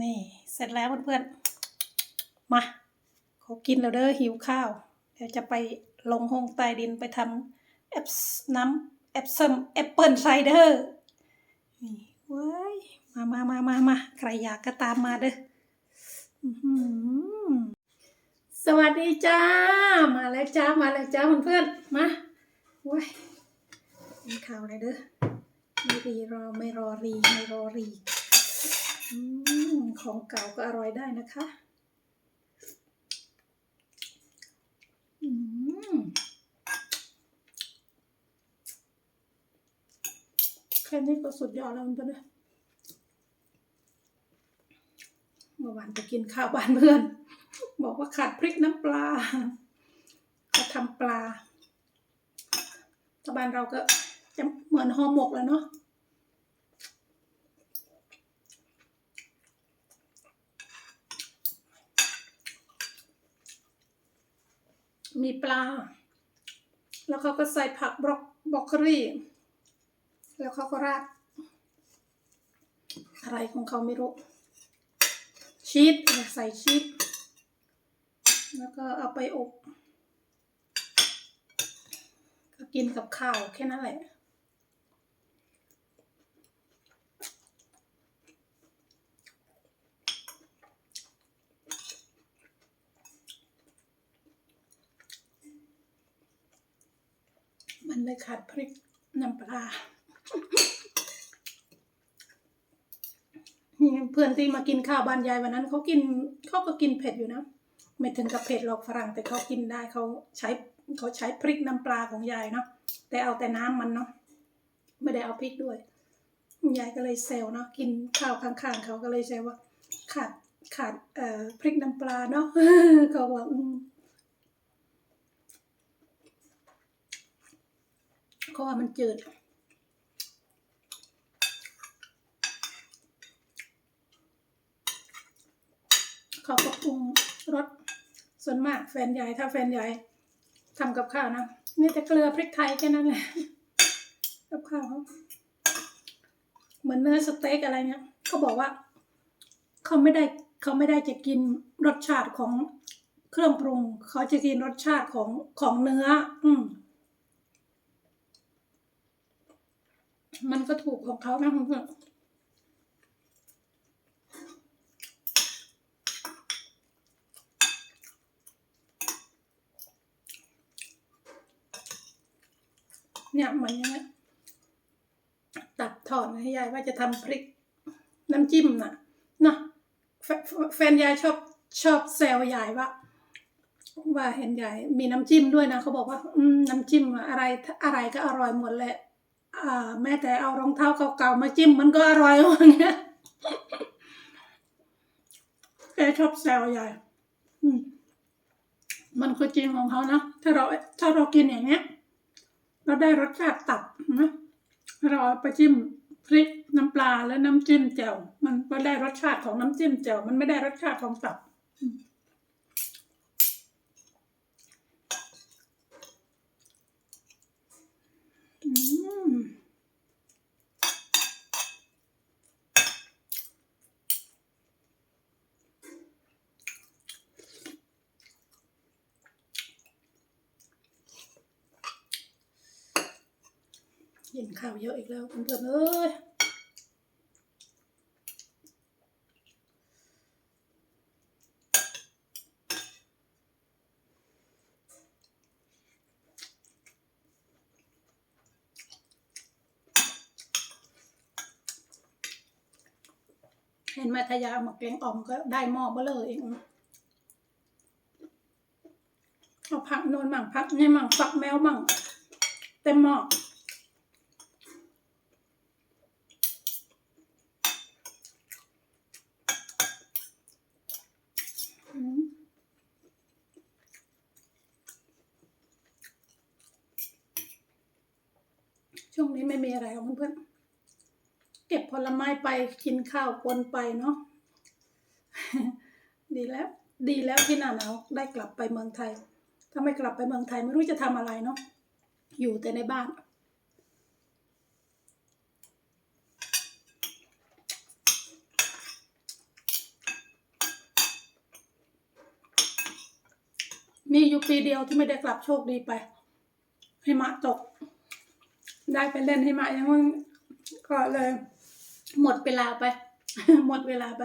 นี่ เสร็จแล้วเพื่อนๆ มาขอกินแล้วเด้อหิวข้าว เดี๋ยวจะไปลงห้องใต้ดินไปทำแอปน้ำแอปเซิมแอปเปิลไซเดอร์นี่ว้ายมามามามามาใครอยากก็ตามมาเด้อสวัสดีจ้า มาแล้วจ้า มาแล้วจ้าเพื่อนๆ มาว้ายกินข้าวเลยเด้อไม่รีรอไม่รอรีไม่รอรี ของเก่าก็อร่อยได้นะคะแค่นี้ก็สุดยอดแล้วเพื่อนเมื่อวานไปกินข้าวบ้านเพื่อน บอกว่าขาดพริกน้ำปลาก็ทำปลาถ้าบ้านเราก็จะเหมือนห่อหมกแล้วเนาะ มีปลา แล้วเขาก็ใส่ผักบล็อกบล็อกเกอรี่ แล้วเขาก็ราด อะไรของเขาไม่รู้ ชีสใส่ชีสแล้วก็เอาไปอบก็กินกับข้าวแค่นั้นแหละ มัน เลยขาดพริกน้ำปลาเพื่อนที่มากินข้าวบ้านยายวันนั้นเขากินเขาก็กินเผ็ดอยู่นะ ไม่ถึงกับเผ็ดหรอกฝรั่งแต่เขากินได้เขาใช้เขาใช้พริกน้ำปลาของยายเนาะแต่เอาแต่น้ำมันเนาะไม่ได้เอาพริกด้วยยายก็เลยเซลเนาะกินข้าวข้างๆเขาก็เลยแซวว่าขาดขาดเอ่อพริกน้ำปลาเนาะเขาบอกอืม เพราะว่ามันจืดเขาก็ปรุงรสส่วนมากแฟนใหญ่ถ้าแฟนใหญ่ทำกับข้าวนะนี่แต่เกลือพริกไทยแค่นั้นแหละกับข้าวเขาเหมือนเนื้อสเต็กอะไรเงี้ยเขาบอกว่า เขาไม่ได้เขาไม่ได้จะกินรสชาติของเครื่องปรุง เขาจะกินรสชาติของของเนื้อ อืม มันก็ถูกของเขานะเพื่อนๆเนี่ยมันอย่างเงี้ยตัดถอนให้ยายว่าจะทำพริก น้ำจิ้มน่ะเนาะแฟแฟนยายชอบชอบแซวยายว่าว่าเห็นยายมีน้ำจิ้มด้วยนะเขาบอกว่า อืมน้ำจิ้มอะไรอะไรก็อร่อยหมดแหละ แม้แต่เอารองเท้าเก่าๆมาจิ้มมันก็อร่อยอย่างเงี้ยแกชอบแซวใหญ่มันก็จริงของเขานะถ้าเราถ้าเรากินอย่างเงี้ย เราได้รสชาติตับนะเราเอาไปจิ้มพริกน้ำปลาและน้ำจิ้มแจ่วมันก็ได้รสชาติของน้ำจิ้มแจ่วมันไม่ได้รสชาติของตับ อืม กินข้าวเยอะอีกแล้วเพื่อนเอ้ยเห็นมาทยาหมกแกงอ่อมก็ได้หม้อเบลเลยเองเอาผักโนนมั่งผักนี่มั่งฝักแมวมั่งเต็มหม้ออื ช่วงนี้ไม่มีอะไรเพื่อนเก็บผลไม้ไปกินข้าวปนไปเนาะดีแล้ว ดีแล้วที่หนาวได้กลับไปเมืองไทย ถ้าไม่กลับไปเมืองไทยไม่รู้จะทำอะไรเนาะอยู่แต่ในบ้านมีอยู่ปีเดียวที่ไม่ได้กลับโชคดีไปให้มะตก ได้ไปเล่นใหิมะยังก็เลย หมดเวลาไป หมดเวลาไป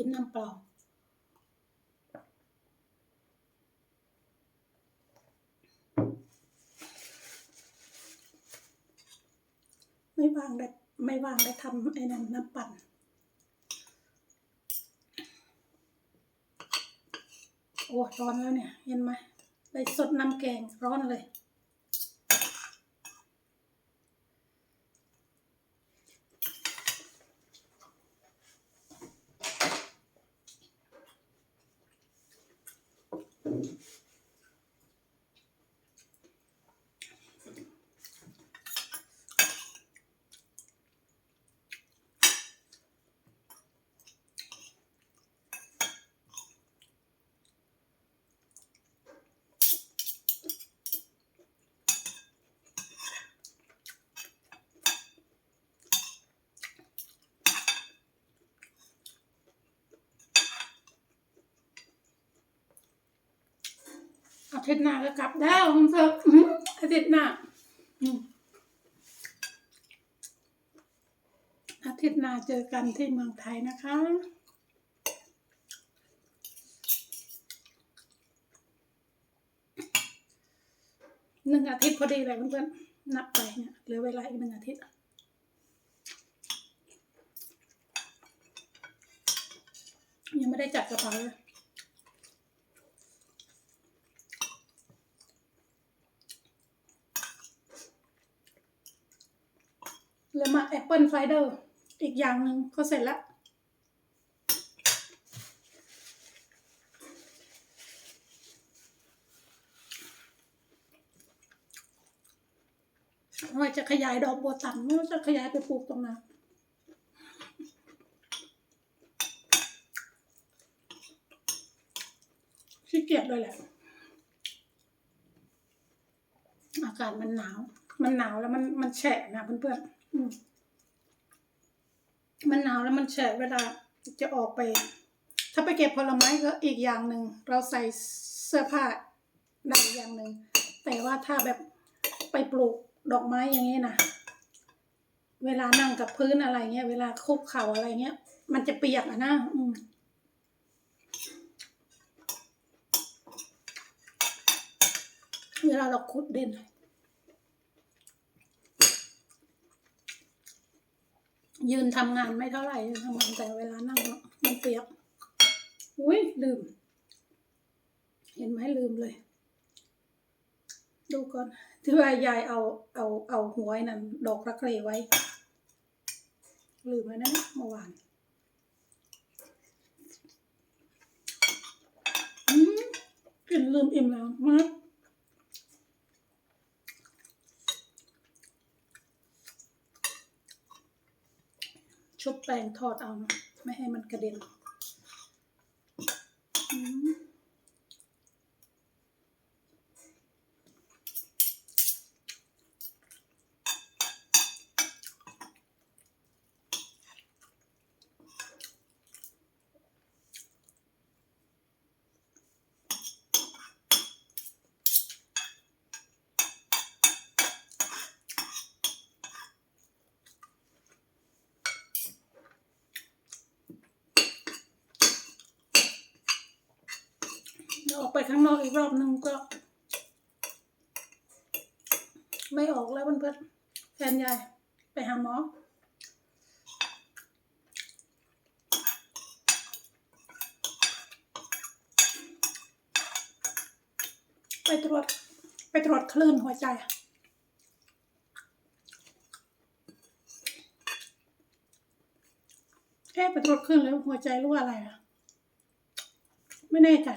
กินน้ำเปล่าไม่ว่างได้ไม่ว่างได้ทำไอ้นั่นน้ำปั่นโอ้ร้อนแล้วเนี่ย เห็นไหมไปสดน้ำแกงร้อนเลย ทิตย์หน้าก็กลับแล้วคุณเซอร์อื้อาทิตย์หน้าอาทิตย์หน้าเจอกันที่เมืองไทยนะคะหนึ่งอาทิตย์พอดีเลยเพื่อนๆนับไปเนี่ยเหลือเวลาอีกหนึ่งอาทิตย์ยังไม่ได้จัดกระเป๋าเลย แล้วมาแอปเปิลไฟเดอร์อีกอย่างหนึ่งก็เสร็จแล้วว่าจะขยายดอกบัวตันไม่ว่าจะขยายไปปลูกตรงไหนขี้เกียจเลยแหละ อากาศมันหนาว มันหนาวแล้วมันมันแฉะนะเพื่อนๆ มันหนาวแล้วมันแฉะเวลาจะออกไป ถ้าไปเก็บผลไม้ก็อีกอย่างหนึ่ง เราใส่เสื้อผ้าได้อย่างหนึ่ง แต่ว่าถ้าแบบไปปลูกดอกไม้อย่างนี้นะเวลานั่งกับพื้นอะไรเงี้ย เวลาคุกเข่าอะไรเงี้ย มันจะเปียกอะนะอืมเวลาเราขุดดิน ยืนทำงานไม่เท่าไหร่ทำงานแต่เวลานั่งมันเปียกอุ้ยลืม เห็นไหมลืมเลย ดูก่อนที่ว่ายายเอาเอาเอาหัวนั่นดอกรักเลไว้ ลืมไว้นะเมื่อวานอืมกินลืมอิ่มแล้วมากชุบ แปลงทอดเอานะไม่ให้มันกระเด็น ออกไปข้างนอกอีกรอบนึงก็ ไม่ออกแล้วเพื่อนๆแฟนยาย ไปหาหมอไปตรวจไปตรวจคลื่นหัวใจ แค่ไปตรวจคลื่นแล้วหัวใจรู้ว่าอะไรอะไม่แน่ใจ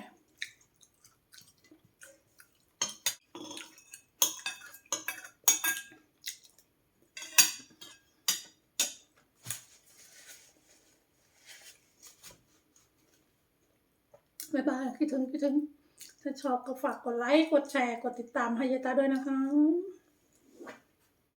บ๊ายบายคิดถึงคิดถึงถ้าชอบก็ฝากกดไลค์ กดแชร์ กดติดตามให้ยายตาด้วยนะคะ